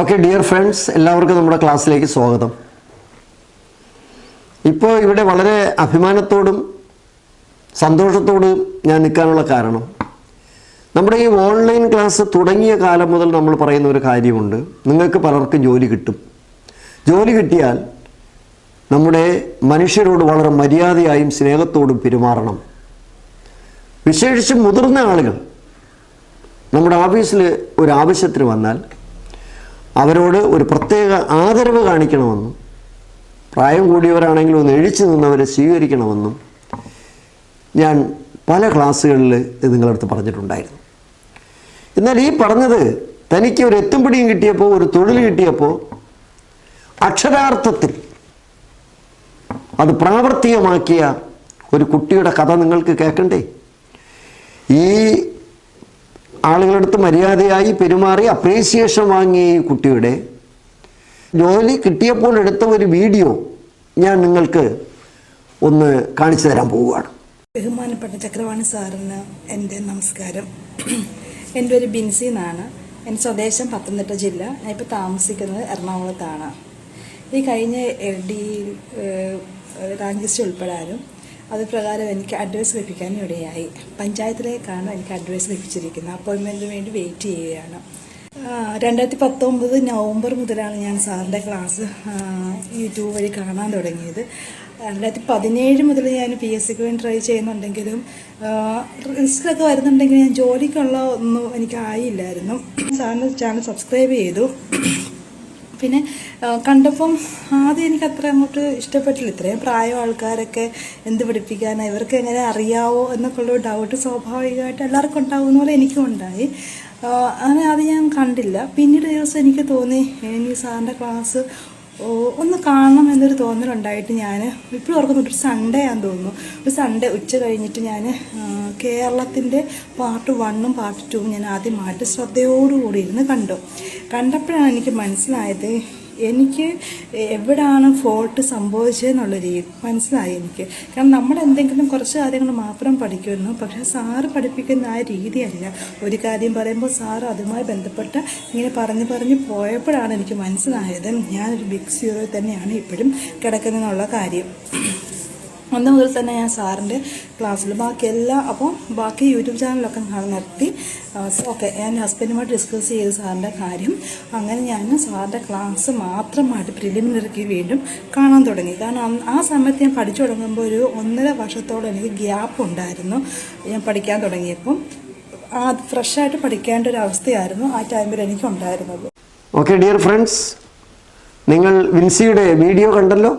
Okay dear friends എല്ലാവർക്കും നമ്മുടെ ക്ലാസ്സിലേക്ക് സ്വാഗതം. ഇപ്പോൾ ഇവിടെ വളരെ അഭിമാനത്തോടും സന്തോഷത്തോടും ഞാൻ നിൽക്കാനുള്ള കാരണം നമ്മുടെ ഈ ഓൺലൈൻ ക്ലാസ് തുടങ്ങിയ കാലം മുതൽ നമ്മൾ പറയുന്ന ഒരു കാര്യമുണ്ട്. നിങ്ങൾക്ക് പലർക്കും ജോലി കിട്ടും. ജോലി കിട്ടിയാൽ നമ്മുടെ മനുഷ്യരോട് വളരെ മര്യാദയായും സ്നേഹത്തോടും പെരുമാറണം. വിശേഷിച്ച് മുതിർന്ന ആളുകൾ നമ്മുടെ ഓഫീസിൽ ഒരു ആവശ്യത്തിന് വന്നാൽ അവരോട് ഒരു പ്രത്യേക ആദരവ് കാണിക്കണമെന്നും പ്രായം കൂടിയവരാണെങ്കിലും ഒന്ന് എഴിച്ചു നിന്നവരെ സ്വീകരിക്കണമെന്നും ഞാൻ പല ക്ലാസ്സുകളിൽ ഇത് നിങ്ങളടുത്ത് പറഞ്ഞിട്ടുണ്ടായിരുന്നു. എന്നാൽ ഈ പറഞ്ഞത് തനിക്ക് ഒരു എത്തുംപിടിയും കിട്ടിയപ്പോൾ ഒരു തൊഴിൽ കിട്ടിയപ്പോൾ അക്ഷരാർത്ഥത്തിൽ അത് പ്രാവർത്തികമാക്കിയ ഒരു കുട്ടിയുടെ കഥ നിങ്ങൾക്ക് കേൾക്കണ്ടേ? ഈ ആളുകളടുത്ത് മര്യാദയായി പെരുമാറി അപ്രീസിയേഷൻ വാങ്ങിയ ഈ കുട്ടിയുടെ ജോലി കിട്ടിയപ്പോൾ എടുത്ത ഒരു വീഡിയോ ഞാൻ നിങ്ങൾക്ക് ഒന്ന് കാണിച്ചു തരാൻ പോവുകയാണ്. ബഹുമാനപ്പെട്ട ചക്രവാണി സാറിന് എന്റെ നമസ്കാരം. എന്റെ ഒരു ബിൻസി എന്നാണ്. എന്റെ സ്വദേശം പത്തനംതിട്ട ജില്ല. ഞാൻ ഇപ്പോൾ താമസിക്കുന്നത് എറണാകുളത്താണ്. ഈ കഴിഞ്ഞ എൽ ഡി റാങ്ക് ലിസ്റ്റ് ഉൾപ്പെടാനും അത് പ്രകാരം എനിക്ക് അഡ്വൈസ് ലഭിക്കാനും ഇടയായി. പഞ്ചായത്തിലേക്കാണ് എനിക്ക് അഡ്വൈസ് ലഭിച്ചിരിക്കുന്നത് അപ്പോയിൻമെന്റിന് വേണ്ടി വെയിറ്റ് ചെയ്യുകയാണ്. രണ്ടായിരത്തി പത്തൊമ്പത് നവംബർ മുതലാണ് ഞാൻ സാറിന്റെ ക്ലാസ് യൂട്യൂബ് വഴി കാണാൻ തുടങ്ങിയത്. രണ്ടായിരത്തി പതിനേഴ് മുതൽ ഞാൻ പി എസ് സിക്ക് വേണ്ടി ട്രൈ ചെയ്യുന്നുണ്ടെങ്കിലും റിസ്ക്കിലൊക്കെ വരുന്നുണ്ടെങ്കിൽ ഞാൻ ജോലിക്കുള്ള ഒന്നും എനിക്ക് ആയില്ലായിരുന്നു. സാറിന്റെ ചാനൽ സബ്സ്ക്രൈബ് ചെയ്തു. പിന്നെ കണ്ടപ്പം ആദ്യം എനിക്ക് അത്ര അങ്ങോട്ട് ഇഷ്ടപ്പെട്ടില്ല. ഇത്രയും പ്രായം ആൾക്കാരൊക്കെ എന്ത് പഠിപ്പിക്കാനാണ് ഇവർക്ക് എങ്ങനെ അറിയാവോ എന്നൊക്കെയുള്ള ഉള്ള ഡൗട്ട് സ്വാഭാവികമായിട്ട് എല്ലാവർക്കും ഉണ്ടാവുന്ന പോലെ എനിക്കും ഉണ്ടായി. അങ്ങനെ അത് ഞാൻ കണ്ടില്ല. പിന്നീട് ദിവസം എനിക്ക് തോന്നി ഇനി സാറിന്റെ ക്ലാസ് ഒന്ന് കാണണം എന്നൊരു തോന്നലുണ്ടായിട്ട് ഞാൻ ഇപ്പോഴും ഓർക്കുന്നു ഒരു സൺഡേ ആണെന്ന് തോന്നുന്നു. ഒരു സൺഡേ ഉച്ച കഴിഞ്ഞിട്ട് ഞാൻ കേരളത്തിന്റെ പാർട്ട് വണ്ണും പാർട്ട് ടൂവും ഞാൻ ആദ്യമായിട്ട് ശ്രദ്ധയോടുകൂടി ഇരുന്ന് കണ്ടു. കണ്ടപ്പോഴാണ് എനിക്ക് മനസ്സിലായത് എനിക്ക് എവിടാണ് ഫോൾട്ട് സംഭവിച്ചതെന്നുള്ള രീതി മനസ്സിലായി എനിക്ക്. കാരണം നമ്മൾ എന്തെങ്കിലും കുറച്ച് കാര്യങ്ങൾ മാത്രം പഠിക്കുന്നു പക്ഷേ സാറ് പഠിപ്പിക്കുന്ന ആ രീതിയല്ല. ഒരു കാര്യം പറയുമ്പോൾ സാറ് അതുമായി ബന്ധപ്പെട്ട് ഇങ്ങനെ പറഞ്ഞ് പറഞ്ഞ് പോയപ്പോഴാണ് എനിക്ക് മനസ്സിലായത്. ഞാനൊരു ബിഗ് സീറോ തന്നെയാണ് ഇപ്പോഴും കിടക്കുന്നതെന്നുള്ള കാര്യം. അന്ന് മുതൽ തന്നെ ഞാൻ സാറിന്റെ ക്ലാസ്സിൽ ബാക്കി എല്ലാം അപ്പോൾ ബാക്കി യൂട്യൂബ് ചാനലൊക്കെ ഞാൻ നിർത്തി. ഓക്കെ. ഞാൻ ഹസ്ബൻഡുമായിട്ട് ഡിസ്കസ് ചെയ്ത് സാറിന്റെ കാര്യം. അങ്ങനെ ഞാൻ സാറിന്റെ ക്ലാസ് മാത്രമായിട്ട് പ്രിലിമിനറിക്ക് വീണ്ടും കാണാൻ തുടങ്ങി. കാരണം ആ സമയത്ത് ഞാൻ പഠിച്ചു തുടങ്ങുമ്പോൾ ഒരു ഒന്നര വർഷത്തോളം എനിക്ക് ഗ്യാപ്പ് ഉണ്ടായിരുന്നു ഞാൻ പഠിക്കാൻ തുടങ്ങിയപ്പം. ആ ഫ്രഷായിട്ട് പഠിക്കേണ്ട ഒരു അവസ്ഥയായിരുന്നു ആ ടൈമിൽ എനിക്ക് ഉണ്ടായിരുന്നത് ഓക്കെ ഡിയർ ഫ്രണ്ട്സ് നിങ്ങൾ വിൻസിയുടെ വീഡിയോ കണ്ടല്ലോ?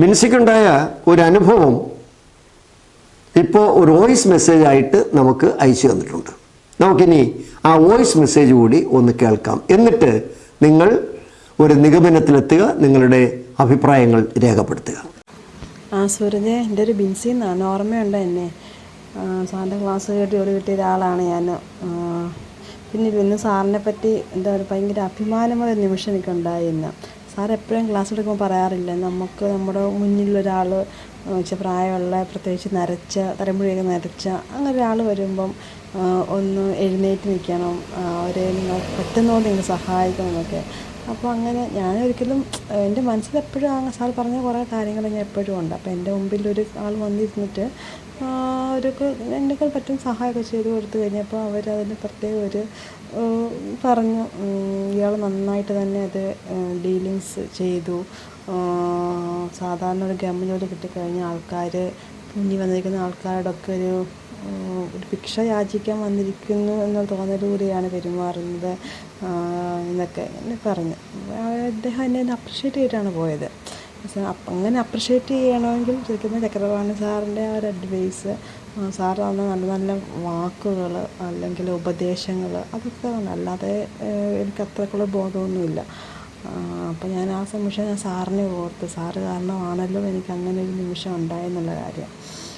വിൻസിക്കുണ്ടായ ഒരു അനുഭവം ഇപ്പോൾ ഒരു വോയിസ് മെസ്സേജ് ആയിട്ട് നമുക്ക് അയച്ചു തന്നിട്ടുണ്ട്. നമുക്കിനി ആ വോയിസ് മെസ്സേജ് കൂടി ഒന്ന് കേൾക്കാം. എന്നിട്ട് നിങ്ങൾ ഒരു നിഗമനത്തിലെത്തുക നിങ്ങളുടെ അഭിപ്രായങ്ങൾ രേഖപ്പെടുത്തുക. ആ സൂരജ് എന്റെ ഒരു ബിൻസി എന്നാണ് ഓർമ്മയുണ്ട് എന്നെ. സാറിന്റെ ക്ലാസ് കേട്ട് ജോലി കിട്ടിയ ഒരാളാണ് ഞാൻ പിന്നെ ഇന്ന് സാറിനെ പറ്റി എന്താ പറയുക ഭയങ്കര അഭിമാനമായ നിമിഷം എനിക്കുണ്ടായി ഇന്ന്. സാർ എപ്പോഴും ക്ലാസ് എടുക്കുമ്പോൾ പറയാറില്ല നമുക്ക് നമ്മുടെ മുന്നിലൊരാൾ വെച്ചാൽ പ്രായമുള്ള പ്രത്യേകിച്ച് നരച്ച തലമുടിയൊക്കെ നരച്ച അങ്ങനെ ഒരാൾ വരുമ്പം ഒന്ന് എഴുന്നേറ്റ് നിൽക്കണം അവരെ നിങ്ങൾ പറ്റുന്നതുകൊണ്ട് നിങ്ങൾ സഹായിക്കണം എന്നൊക്കെ. അപ്പോൾ അങ്ങനെ ഞാൻ ഒരിക്കലും എന്റെ മനസ്സിൽ എപ്പോഴും ആ സാർ പറഞ്ഞ കുറേ കാര്യങ്ങൾ ഞാൻ എപ്പോഴും ഉണ്ട്. അപ്പോൾ എന്റെ മുമ്പിൽ ഒരു ആൾ വന്നിരുന്നിട്ട് അവർക്ക് എന്നെക്കാൾ പറ്റും സഹായമൊക്കെ ചെയ്ത് കൊടുത്തു കഴിഞ്ഞപ്പോൾ അവരതിന് പ്രത്യേക ഒരു പറഞ്ഞു ഇയാൾ നന്നായിട്ട് തന്നെ അത് ഡീലിങ്സ് ചെയ്തു. സാധാരണ ഒരു ഗവൺമെന്റ് ജോലി കിട്ടിക്കഴിഞ്ഞ ആൾക്കാർ മുന്നിൽ വന്നിരിക്കുന്ന ആൾക്കാരോടൊക്കെ ഒരു ഒരു ഭിക്ഷ യാചിക്കാൻ വന്നിരിക്കുന്നു എന്ന തോന്നലൂടെയാണ് പെരുമാറുന്നത് എന്നൊക്കെ എന്നെ പറഞ്ഞു. അദ്ദേഹം എന്നെ അപ്രിഷ്യേറ്റ് ചെയ്തിട്ടാണ് പോയത്. പക്ഷേ അങ്ങനെ അപ്രിഷ്യേറ്റ് ചെയ്യണമെങ്കിൽ ശരിക്കും ചക്രവാണി സാറിന്റെ ആ ഒരു അഡ്വൈസ് സാർ തന്ന നല്ല നല്ല വാക്കുകൾ അല്ലെങ്കിൽ ഉപദേശങ്ങൾ അതൊക്കെ അല്ലാതെ എനിക്ക് അത്രക്കുള്ള ബോധമൊന്നുമില്ല. അപ്പോൾ ഞാൻ ആ നിമിഷം ഞാൻ സാറിനെ ഓർത്ത് സാറ് കാരണമാണല്ലോ എനിക്ക് അങ്ങനെ ഒരു നിമിഷം ഉണ്ടായെന്നുള്ള കാര്യം.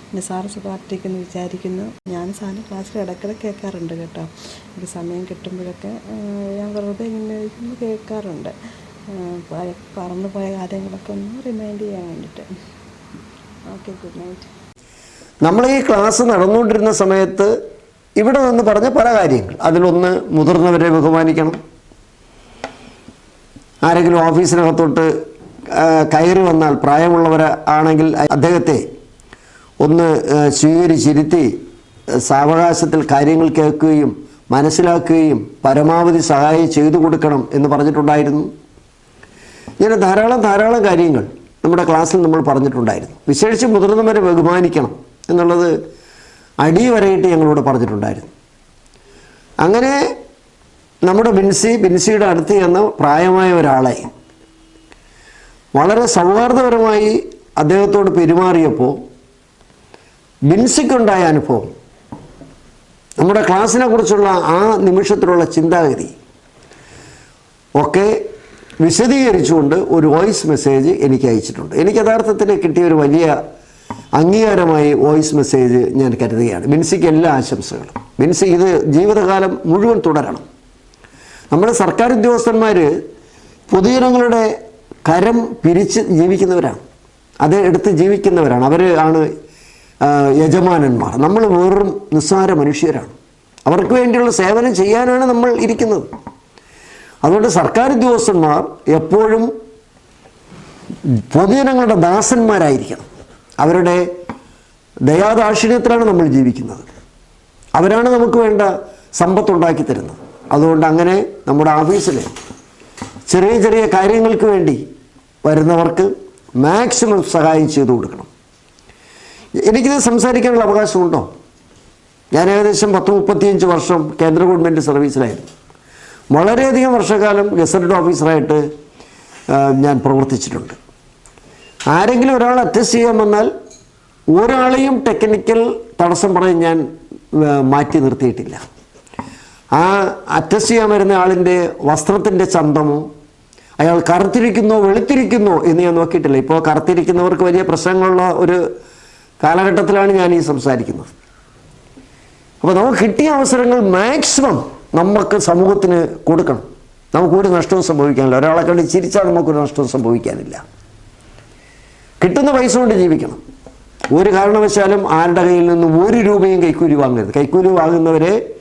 പിന്നെ സാറ് സുഖമായിട്ടിരിക്കുന്നു വിചാരിക്കുന്നു. ഞാൻ സാറിന്റെ ക്ലാസ്സിൽ ഇടയ്ക്കിടയ്ക്ക് കേൾക്കാറുണ്ട് കേട്ടോ. എനിക്ക് സമയം കിട്ടുമ്പോഴൊക്കെ ഞാൻ വെറുതെ ഇങ്ങനെ കേൾക്കാറുണ്ട്. പറന്നു പോയ കാര്യങ്ങളൊക്കെ ഒന്ന് റിമൈൻഡ് ചെയ്യാൻ വേണ്ടിയിട്ട് ഓക്കെ ഗുഡ് നൈറ്റ് നമ്മൾ ഈ ക്ലാസ് നടന്നുകൊണ്ടിരുന്ന സമയത്ത് ഇവിടെ നിന്ന് പറഞ്ഞ പല കാര്യങ്ങൾ. അതിലൊന്ന് മുതിർന്നവരെ ബഹുമാനിക്കണം. ആരെങ്കിലും ഓഫീസിനകത്തോട്ട് കയറി വന്നാൽ പ്രായമുള്ളവർ ആണെങ്കിൽ അദ്ദേഹത്തെ ഒന്ന് സ്വീകരിച്ചിരുത്തി സാവകാശത്തിൽ കാര്യങ്ങൾ കേൾക്കുകയും മനസ്സിലാക്കുകയും പരമാവധി സഹായം ചെയ്തു കൊടുക്കണം എന്ന് പറഞ്ഞിട്ടുണ്ടായിരുന്നു. ഇങ്ങനെ ധാരാളം ധാരാളം കാര്യങ്ങൾ നമ്മുടെ ക്ലാസ്സിൽ നമ്മൾ പറഞ്ഞിട്ടുണ്ടായിരുന്നു. വിശേഷിച്ച് മുതിർന്നവരെ ബഹുമാനിക്കണം എന്നുള്ളത് അടിവരയിട്ട് ഞങ്ങളോട് പറഞ്ഞിട്ടുണ്ടായിരുന്നു. അങ്ങനെ നമ്മുടെ ബിൻസി ബിൻസിയുടെ അടുത്ത് ചെന്ന പ്രായമായ ഒരാളെ വളരെ സൗഹാർദ്ദപരമായി അദ്ദേഹത്തോട് പെരുമാറിയപ്പോൾ ബിൻസിക്കുണ്ടായ അനുഭവം നമ്മുടെ ക്ലാസ്സിനെ കുറിച്ചുള്ള ആ നിമിഷത്തിലുള്ള ചിന്താഗതി ഒക്കെ വിശദീകരിച്ചുകൊണ്ട് ഒരു വോയിസ് മെസ്സേജ് എനിക്ക് അയച്ചിട്ടുണ്ട്. എനിക്ക് യഥാർത്ഥത്തിൽ കിട്ടിയ ഒരു വലിയ അംഗീകാരമായി വോയിസ് മെസ്സേജ് ഞാൻ കരുതുകയാണ്. ബിൻസിക്ക് എല്ലാ ആശംസകളും. ബിൻസി ഇത് ജീവിതകാലം മുഴുവൻ തുടരണം. നമ്മുടെ സർക്കാർ ഉദ്യോഗസ്ഥന്മാർ പൊതുജനങ്ങളുടെ കരം പിരിച്ച് ജീവിക്കുന്നവരാണ്. അത് എടുത്ത് ജീവിക്കുന്നവരാണ്. അവർ ആണ് യജമാനന്മാർ. നമ്മൾ വെറും നിസ്സാര മനുഷ്യരാണ്. അവർക്ക് വേണ്ടിയുള്ള സേവനം ചെയ്യാനാണ് നമ്മൾ ഇരിക്കുന്നത്. അതുകൊണ്ട് സർക്കാർ ഉദ്യോഗസ്ഥന്മാർ എപ്പോഴും പൊതുജനങ്ങളുടെ ദാസന്മാരായിരിക്കണം. അവരുടെ ദയാദാക്ഷിണ്യത്തിലാണ് നമ്മൾ ജീവിക്കുന്നത്. അവരാണ് നമുക്ക് വേണ്ട സമ്പത്തുണ്ടാക്കി തരുന്നത്. അതുകൊണ്ട് അങ്ങനെ നമ്മുടെ ഓഫീസിൽ ചെറിയ ചെറിയ കാര്യങ്ങൾക്ക് വേണ്ടി വരുന്നവർക്ക് മാക്സിമം സഹായം ചെയ്തു കൊടുക്കണം. എനിക്കിത് സംസാരിക്കാനുള്ള അവകാശമുണ്ടോ? ഞാൻ ഏകദേശം പത്ത് മുപ്പത്തിയഞ്ച് വർഷം കേന്ദ്ര ഗവൺമെന്റ് സർവീസിലായിരുന്നു. വളരെയധികം വർഷക്കാലം ഗസറ്റഡ് ഓഫീസറായിട്ട് ഞാൻ പ്രവർത്തിച്ചിട്ടുണ്ട്. ആരെങ്കിലും ഒരാൾ അറ്റസ്റ്റ് ചെയ്യാൻ വന്നാൽ ഒരാളെയും ടെക്നിക്കൽ തടസ്സം പറയാൻ ഞാൻ മാറ്റി നിർത്തിയിട്ടില്ല. ആ അറ്റസ്റ്റ് ചെയ്യാൻ വരുന്ന ആളിന്റെ വസ്ത്രത്തിന്റെ ചന്തമോ അയാൾ കറുത്തിരിക്കുന്നോ വെളുത്തിരിക്കുന്നോ എന്ന് ഞാൻ നോക്കിയിട്ടില്ല. ഇപ്പോൾ കറുത്തിരിക്കുന്നവർക്ക് വലിയ പ്രശ്നങ്ങളുള്ള ഒരു കാലഘട്ടത്തിലാണ് ഞാൻ ഈ സംസാരിക്കുന്നത്. അപ്പോൾ നമുക്ക് കിട്ടിയ അവസരങ്ങൾ മാക്സിമം നമുക്ക് സമൂഹത്തിന് കൊടുക്കണം. നമുക്കൊരു നഷ്ടവും സംഭവിക്കാനില്ല. ഒരാളെ കണ്ട് ചിരിച്ചാൽ നമുക്കൊരു നഷ്ടവും സംഭവിക്കാനില്ല. കിട്ടുന്ന പൈസ കൊണ്ട് ജീവിക്കണം. ഒരു കാരണവശാലും ആരുടെ കയ്യിൽ നിന്നും ഒരു രൂപയും കൈക്കൂലി വാങ്ങരുത്. കൈക്കൂലി വാങ്ങുന്നവരെ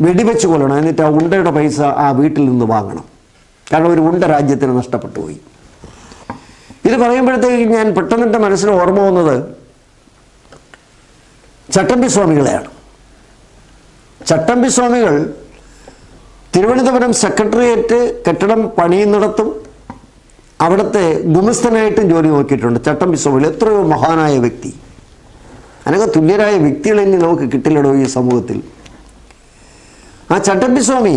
വെടിവെച്ച് കൊല്ലണം. എന്നിട്ട് ആ ഉണ്ടയുടെ പൈസ ആ വീട്ടിൽ നിന്ന് വാങ്ങണം. കാരണം ഒരു ഉണ്ട രാജ്യത്തിന് നഷ്ടപ്പെട്ടു പോയി. ഇത് പറയുമ്പോഴത്തേക്ക് ഞാൻ പെട്ടെന്ന് എന്റെ മനസ്സിൽ ഓർമ്മ വന്നത് ചട്ടമ്പി സ്വാമികളെയാണ്. ചട്ടമ്പി സ്വാമികൾ തിരുവനന്തപുരം സെക്രട്ടേറിയറ്റ് കെട്ടിടം പണിയുന്നിടത്തും അവിടുത്തെ ഗുമസ്തനായിട്ടും ജോലി നോക്കിയിട്ടുണ്ട്. ചട്ടം വിശ്വമിൽ എത്രയോ മഹാനായ വ്യക്തി. അനക തുല്യരായ വ്യക്തികൾ ഇനി നമുക്ക് കിട്ടില്ലടോ ഈ സമൂഹത്തിൽ. ആ ചട്ടമ്പിസ്വാമി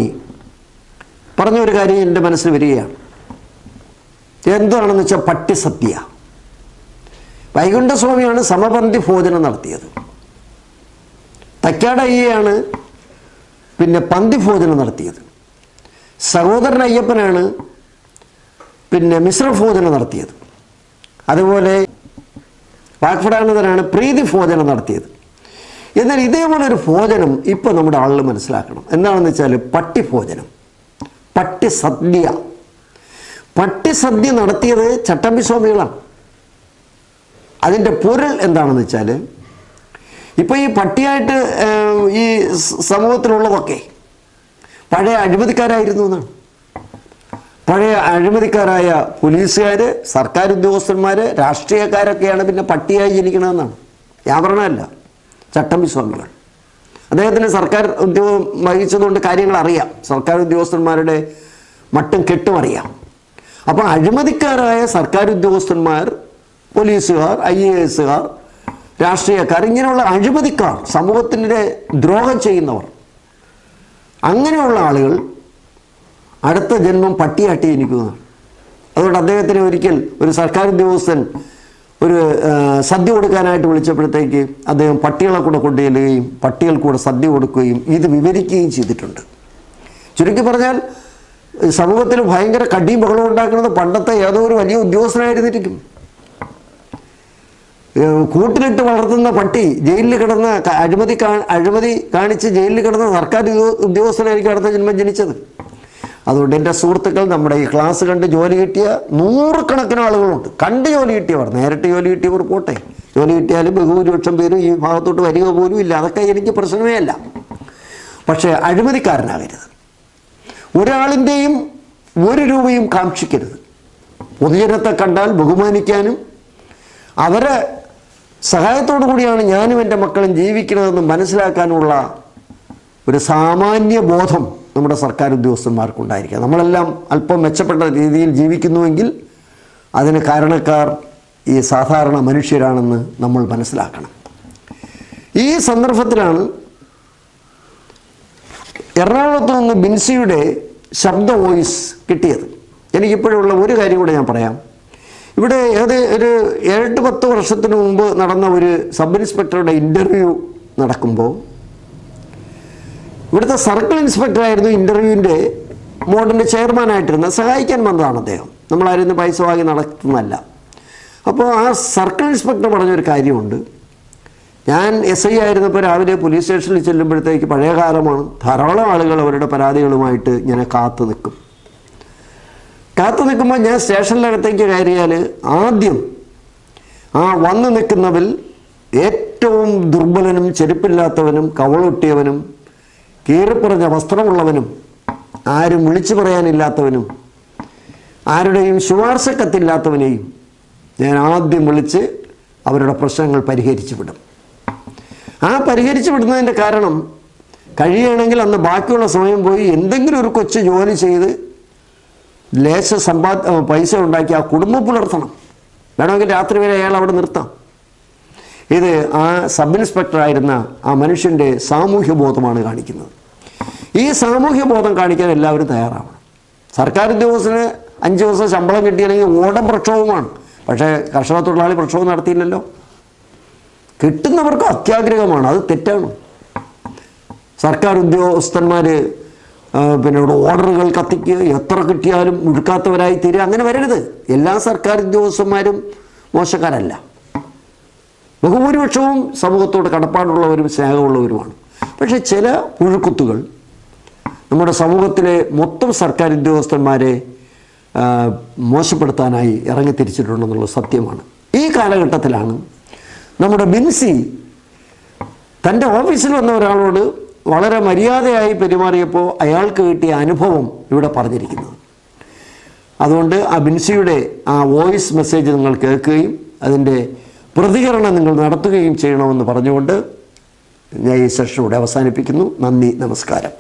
പറഞ്ഞൊരു കാര്യം എന്റെ മനസ്സിൽ വരികയാണ്. എന്താണെന്ന് വെച്ചാൽ പട്ടിസത്യ വൈകുണ്ഠസ്വാമിയാണ് സമപന്തി ഭോജനം നടത്തിയത്. തക്കാടയ്യാണ് പിന്നെ പന്തി ഭോജനം നടത്തിയത്. സഹോദരൻ അയ്യപ്പനാണ് പിന്നെ മിശ്രഭോജനം നടത്തിയത്. അതുപോലെ വാക്ഫടാനന്ദനാണ് പ്രീതി ഭോജനം നടത്തിയത്. എന്നാൽ ഇതേപോലെ ഒരു ഭോജനം ഇപ്പോൾ നമ്മുടെ ആളുകൾ മനസ്സിലാക്കണം. എന്താണെന്ന് വെച്ചാൽ പട്ടി ഭോജനം. പട്ടി സദ്യ. പട്ടി സദ്യ നടത്തിയത് ചട്ടമ്പി സ്വാമികളാണ്. അതിന്റെ പൊരുൾ എന്താണെന്ന് വെച്ചാൽ ഇപ്പോൾ ഈ പട്ടിയായിട്ട് ഈ സമൂഹത്തിലുള്ളതൊക്കെ പഴയ അഴിമതിക്കാരായിരുന്നു എന്നാണ്. പഴയ അഴിമതിക്കാരായ പോലീസുകാർ സർക്കാർ ഉദ്യോഗസ്ഥന്മാർ രാഷ്ട്രീയക്കാരൊക്കെയാണ് പിന്നെ പട്ടിയായി ജനിക്കണമെന്നാണ് ഞാൻ ചട്ടമ്പിസ്വാമികൾ ചട്ടമ്പി സ്വാമികൾ അദ്ദേഹത്തിന് സർക്കാർ ഉദ്യോഗം വഹിച്ചതുകൊണ്ട് കാര്യങ്ങൾ അറിയാം സർക്കാർ ഉദ്യോഗസ്ഥന്മാരുടെ മട്ടും കെട്ടും അറിയാം അപ്പോൾ അഴിമതിക്കാരായ സർക്കാർ ഉദ്യോഗസ്ഥന്മാർ പോലീസുകാർ ഐ എ എസുകാർ രാഷ്ട്രീയക്കാർ ഇങ്ങനെയുള്ള അഴിമതിക്കാർ സമൂഹത്തിന്റെ ദ്രോഹം ചെയ്യുന്നവർ അങ്ങനെയുള്ള ആളുകൾ അടുത്ത ജന്മം പട്ടിയാട്ടി ജനിക്കുന്നതാണ് അതുകൊണ്ട് അദ്ദേഹത്തിന് ഒരിക്കൽ ഒരു സർക്കാർ ഉദ്യോഗസ്ഥൻ ഒരു സദ്യ കൊടുക്കാനായിട്ട് വിളിച്ചപ്പോഴത്തേക്ക് അദ്ദേഹം പട്ടികളെ കൂടെ കൊണ്ടുചെല്ലുകയും പട്ടികൾ കൂടെ സദ്യ കൊടുക്കുകയും ഇത് വിവരിക്കുകയും ചെയ്തിട്ടുണ്ട്. ചുരുക്കി പറഞ്ഞാൽ സമൂഹത്തിൽ ഭയങ്കര കടിയും ബഹളവും ഉണ്ടാക്കുന്നത് പണ്ടത്തെ ഏതോ ഒരു വലിയ ഉദ്യോഗസ്ഥനായിരുന്നിരിക്കും. കൂട്ടിലിട്ട് വളർത്തുന്ന പട്ടി ജയിലിൽ കിടന്ന അഴിമതി അഴിമതി കാണിച്ച് ജയിലിൽ കിടന്ന സർക്കാർ ഉദ്യോ- ഉദ്യോഗസ്ഥനായിരിക്കും അടുത്ത ജന്മം ജനിച്ചത്. അതുകൊണ്ട് എന്റെ സുഹൃത്തുക്കൾ നമ്മുടെ ഈ ക്ലാസ് കണ്ട് ജോലി കിട്ടിയ നൂറുകണക്കിന് ആളുകളുണ്ട്. കണ്ട് ജോലി കിട്ടിയവർ നേരിട്ട് ജോലി കിട്ടിയവർ പോട്ടെ. ജോലി കിട്ടിയാലും ബഹുഭൂരിപക്ഷം പേരും ഈ ഭാഗത്തോട്ട് വരിക പോലും ഇല്ല. അതൊക്കെ എനിക്ക് പ്രശ്നമേ അല്ല. പക്ഷേ അഴിമതിക്കാരനാകരുത്. ഒരാളിന്റെയും ഒരു രൂപയും കാക്ഷിക്കരുത്. പൊതുജനത്തെ കണ്ടാൽ ബഹുമാനിക്കാനും അവരെ സഹായത്തോടു കൂടിയാണ് ഞാനും എന്റെ മക്കളും ജീവിക്കുന്നതെന്ന് മനസ്സിലാക്കാനുള്ള ഒരു സാമാന്യ ബോധം നമ്മുടെ സർക്കാർ ഉദ്യോഗസ്ഥന്മാർക്കുണ്ടായിരിക്കുക. നമ്മളെല്ലാം അല്പം മെച്ചപ്പെട്ട രീതിയിൽ ജീവിക്കുന്നുവെങ്കിൽ അതിന് കാരണക്കാർ ഈ സാധാരണ മനുഷ്യരാണെന്ന് നമ്മൾ മനസ്സിലാക്കണം. ഈ സന്ദർഭത്തിലാണ് എറണാകുളത്ത് നിന്ന് ബിൻസിയുടെ ശബ്ദ വോയിസ് കിട്ടിയത്. എനിക്കിപ്പോഴുള്ള ഒരു കാര്യം കൂടെ ഞാൻ പറയാം. ഇവിടെ ഏത് ഒരു ഏഴ് പത്ത് വർഷത്തിന് മുമ്പ് നടന്ന ഒരു സബ് ഇൻസ്പെക്ടറുടെ ഇന്റർവ്യൂ നടക്കുമ്പോൾ ഇവിടുത്തെ സർക്കിൾ ഇൻസ്പെക്ടറായിരുന്നു ഇന്റർവ്യൂവിന്റെ മോഡിന്റെ ചെയർമാനായിട്ടിരുന്നത് സഹായിക്കാൻ വന്നതാണ് അദ്ദേഹം. നമ്മളാരും ഇന്ന് പൈസ വാങ്ങി നടത്തുന്നതല്ല. അപ്പോൾ ആ സർക്കിൾ ഇൻസ്പെക്ടർ പറഞ്ഞൊരു കാര്യമുണ്ട്. ഞാൻ എസ് ഐ ആയിരുന്നപ്പോൾ രാവിലെ പോലീസ് സ്റ്റേഷനിൽ ചെല്ലുമ്പോഴത്തേക്ക് പഴയ കാലമാണ് ധാരാളം ആളുകൾ അവരുടെ പരാതികളുമായിട്ട് ഇങ്ങനെ കാത്തു നിൽക്കും. കാത്തു നിൽക്കുമ്പോൾ ഞാൻ സ്റ്റേഷനിലകത്തേക്ക് കയറിയാൽ ആദ്യം ആ വന്നു നിൽക്കുന്നവൽ ഏറ്റവും ദുർബലനും ചെരുപ്പില്ലാത്തവനും കവളൊട്ടിയവനും കീറിപ്പറഞ്ഞ വസ്ത്രമുള്ളവനും ആരും വിളിച്ചു പറയാനില്ലാത്തവനും ആരുടെയും ശുപാർശ കത്തില്ലാത്തവനെയും ഞാൻ ആദ്യം വിളിച്ച് അവരുടെ പ്രശ്നങ്ങൾ പരിഹരിച്ചു വിടും. ആ പരിഹരിച്ചു വിടുന്നതിന്റെ കാരണം കഴിയുകയാണെങ്കിൽ അന്ന് ബാക്കിയുള്ള സമയം പോയി എന്തെങ്കിലും ഒരു കൊച്ചു ജോലി ചെയ്ത് ലേശ സമ്പാ പൈസ ഉണ്ടാക്കി ആ കുടുംബം പുലർത്തണം. വേണമെങ്കിൽ രാത്രി വരെ അയാൾ അവിടെ നിർത്താം. ഇത് ആ സബ് ഇൻസ്പെക്ടർ ആയിരുന്ന ആ മനുഷ്യന്റെ സാമൂഹ്യ ബോധമാണ് കാണിക്കുന്നത്. ഈ സാമൂഹ്യ ബോധം കാണിക്കാൻ എല്ലാവരും തയ്യാറാവണം. സർക്കാർ ഉദ്യോഗസ്ഥന് അഞ്ച് ദിവസം ശമ്പളം കിട്ടിയില്ലെങ്കിൽ ഓടം പ്രക്ഷോഭമാണ്. പക്ഷേ കർഷക തൊഴിലാളി പ്രക്ഷോഭം നടത്തിയില്ലല്ലോ. കിട്ടുന്നവർക്ക് അത്യാഗ്രഹമാണ്. അത് തെറ്റാണ്. സർക്കാർ ഉദ്യോഗസ്ഥന്മാർ പിന്നെ ഓർഡറുകൾ കത്തിക്കുക എത്ര കിട്ടിയാലും മുഴുക്കാത്തവരായി തീരുക. അങ്ങനെ വരരുത്. എല്ലാ സർക്കാർ ഉദ്യോഗസ്ഥന്മാരും മോശക്കാരല്ല. ബഹുഭൂരിപക്ഷവും സമൂഹത്തോട് കടപ്പാടുള്ളവരും സ്നേഹമുള്ളവരുമാണ്. പക്ഷേ ചില പുഴുക്കുത്തുകൾ നമ്മുടെ സമൂഹത്തിലെ മൊത്തം സർക്കാർ ഉദ്യോഗസ്ഥന്മാരെ മോശപ്പെടുത്താനായി ഇറങ്ങിത്തിരിച്ചിട്ടുണ്ടെന്നുള്ള സത്യമാണ്. ഈ കാലഘട്ടത്തിലാണ് നമ്മുടെ ബിൻസി തന്റെ ഓഫീസിൽ വന്ന ഒരാളോട് വളരെ മര്യാദയായി പെരുമാറിയപ്പോൾ അയാൾക്ക് കിട്ടിയ അനുഭവം ഇവിടെ പറഞ്ഞിരിക്കുന്നത് അതുകൊണ്ട് ആ ബിൻസിയുടെ ആ വോയിസ് മെസ്സേജ് നിങ്ങൾ കേൾക്കുകയും അതിന്റെ പ്രതികരണം നിങ്ങൾ നടത്തുകയും ചെയ്യണമെന്ന് പറഞ്ഞുകൊണ്ട് ഞാൻ ഈ സെഷൻ അവസാനിപ്പിക്കുന്നു. നന്ദി നമസ്കാരം.